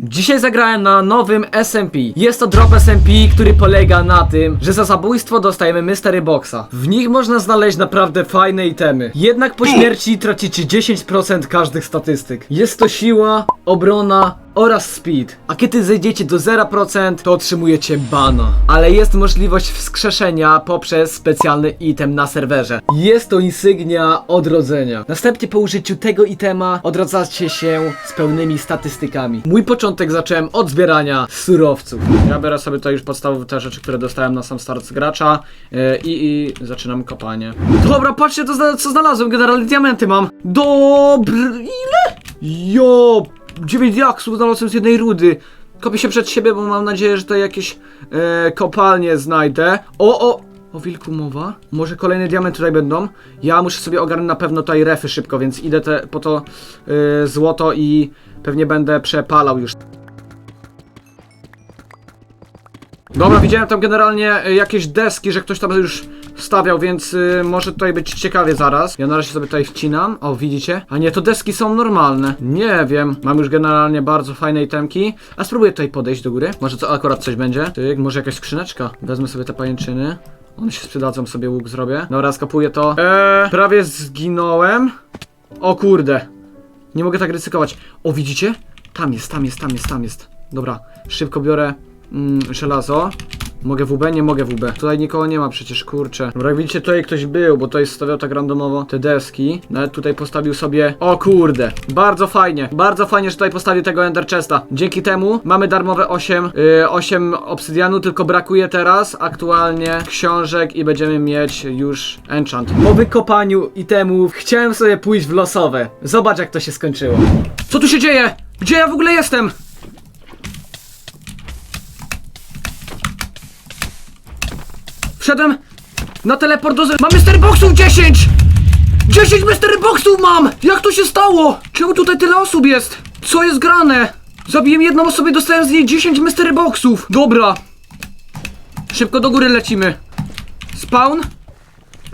Dzisiaj zagrałem na nowym SMP. Jest to drop SMP, który polega na tym, że za zabójstwo dostajemy Mystery Boxa. W nich można znaleźć naprawdę fajne itemy. Jednak po śmierci tracicie 10% każdych statystyk. Jest to siła, obrona oraz speed. A kiedy zejdziecie do 0%, to otrzymujecie bana. Ale jest możliwość wskrzeszenia poprzez specjalny item na serwerze. Jest to insygnia odrodzenia. Następnie po użyciu tego itema odradzacie się z pełnymi statystykami. Mój początek zacząłem od zbierania surowców. Ja biorę sobie to już podstawowe te rzeczy, które dostałem na sam start z gracza yy, i, i zaczynam kopanie. Dobra, patrzcie to, co znalazłem. Generalnie diamenty mam. Dobry... ile? Jo... 9 diaksów znalazłem z jednej rudy. Kopię się przed siebie, bo mam nadzieję, że tutaj jakieś e, kopalnie znajdę. O, o! O wilku mowa. Może kolejne diamenty tutaj będą. Ja muszę sobie ogarnąć na pewno tutaj refy szybko, więc idę te, po to e, złoto i pewnie będę przepalał już. Dobra, widziałem tam generalnie y, jakieś deski, że ktoś tam już stawiał, więc y, może tutaj być ciekawie zaraz. Ja na razie sobie tutaj wcinam. O, widzicie? A nie, to deski są normalne. Nie wiem. Mam już generalnie bardzo fajne itemki. A spróbuję tutaj podejść do góry. Może co akurat coś będzie. Tyk, może jakaś skrzyneczka. Wezmę sobie te pajęczyny. One się sprzedadzą, sobie łuk zrobię. Dobra, skapuję to. Eee, prawie zginąłem. O kurde. Nie mogę tak ryzykować. O, widzicie? Tam jest, tam jest, tam jest, tam jest. Dobra, szybko biorę mm, żelazo. Mogę WB? Nie mogę WB. Tutaj nikogo nie ma przecież, kurczę. Dobra, jak widzicie, tutaj ktoś był, bo tutaj stawiał tak randomowo te deski. Nawet tutaj postawił sobie... O kurde, bardzo fajnie. Bardzo fajnie, że tutaj postawił tego Ender Chesta. Dzięki temu mamy darmowe 8, yy, 8 obsydianu, tylko brakuje teraz aktualnie książek i będziemy mieć już enchant. Po wykopaniu itemów chciałem sobie pójść w losowe. Zobacz jak to się skończyło. Co tu się dzieje? Gdzie ja w ogóle jestem? Wszedłem na teleport do... Mam Mystery Boxów 10! 10 Mystery Boxów mam! Jak to się stało? Czemu tutaj tyle osób jest? Co jest grane? Zabiłem jedną osobę i dostałem z niej 10 Mystery Boxów. Dobra. Szybko do góry lecimy. Spawn?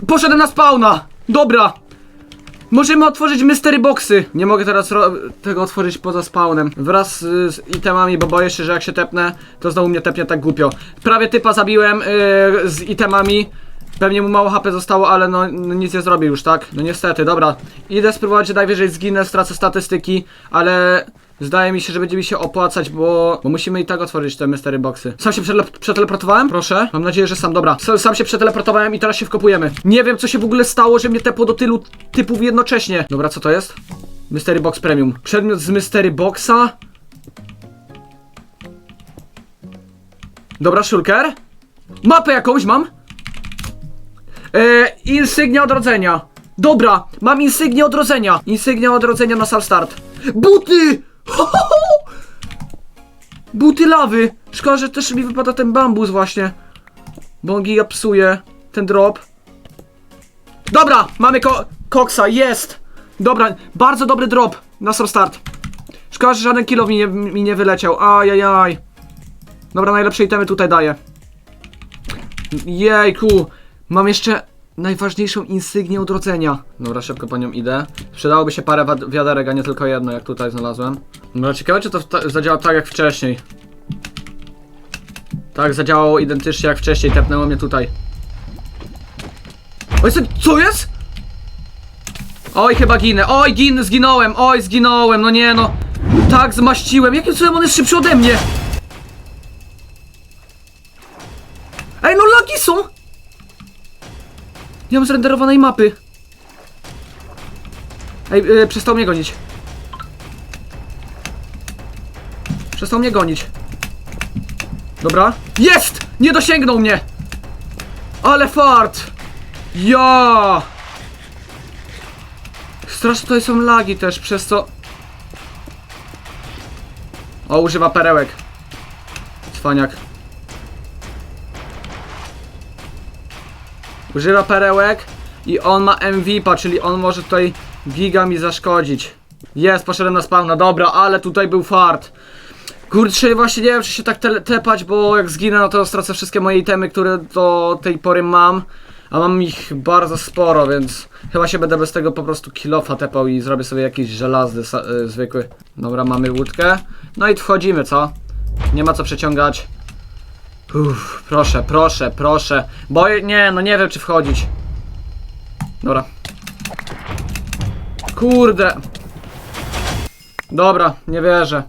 Poszedłem na spawna. Dobra. Możemy otworzyć mystery boxy. Nie mogę teraz tego otworzyć poza spawnem. Wraz z, z itemami, bo boję się, że jak się tepnę, to znowu mnie tepnie tak głupio. Prawie typa zabiłem yy, z itemami. Pewnie mu mało HP zostało, ale no, no nic nie zrobię już, tak? No niestety, dobra. Idę spróbować, że najwyżej zginę, stracę statystyki, ale zdaje mi się, że będzie mi się opłacać, bo, bo musimy i tak otworzyć te mystery boxy. Sam się przetele- przeteleportowałem? Proszę. Mam nadzieję, że sam, dobra. Sam, się przeteleportowałem i teraz się wkopujemy. Nie wiem, co się w ogóle stało, że mnie tepło do tylu typów jednocześnie. Dobra, co to jest? Mystery Box Premium. Przedmiot z Mystery Boxa. Dobra, Shulker. Mapę jakąś mam. Eee, insygnia odrodzenia. Dobra, mam insygnię odrodzenia. Insygnia odrodzenia na sam start. Buty! Ho, ho, ho! Buty lawy. Szkoda, że też mi wypada ten bambus właśnie. Bo on giga psuje ten drop. Dobra, mamy ko koksa, jest! Dobra, bardzo dobry drop na sam start. Szkoda, że żaden kill mi nie, mi nie wyleciał. Ajajaj. Dobra, najlepsze itemy tutaj daję. Jejku, mam jeszcze najważniejszą insygnię odrodzenia. Dobra, szybko po nią idę. Przydałoby się parę wiaderek, a nie tylko jedno, jak tutaj znalazłem. Dobra, ciekawe, czy to zadziała tak jak wcześniej. Tak, zadziałało identycznie jak wcześniej, tepnęło mnie tutaj. Oj, co jest? Oj, chyba ginę. Oj, gin, zginąłem. Oj, zginąłem. No nie, no. Tak, zmaściłem. Jakim cudem on jest szybszy ode mnie? Ej, no lagi są! Nie mam zrenderowanej mapy. Ej, yy, przestał mnie gonić. Przestał mnie gonić. Dobra. Jest! Nie dosięgnął mnie! Ale fart! Ja! Strasznie tutaj są lagi też, przez co... O, używa perełek. Cwaniak. Używa perełek i on ma MVP, czyli on może tutaj giga mi zaszkodzić. Jest, poszedłem na spawna, dobra, ale tutaj był fart. Kurczę, właśnie nie wiem, czy się tak te tepać, bo jak zginę, no to stracę wszystkie moje itemy, które do tej pory mam. A mam ich bardzo sporo, więc chyba się będę bez tego po prostu kilofa tepał i zrobię sobie jakiś żelazny yy, zwykły. Dobra, mamy łódkę. No i wchodzimy, co? Nie ma co przeciągać. Uff, proszę, proszę, proszę. Bo nie, no nie wiem czy wchodzić. Dobra. Kurde. Dobra, nie wierzę.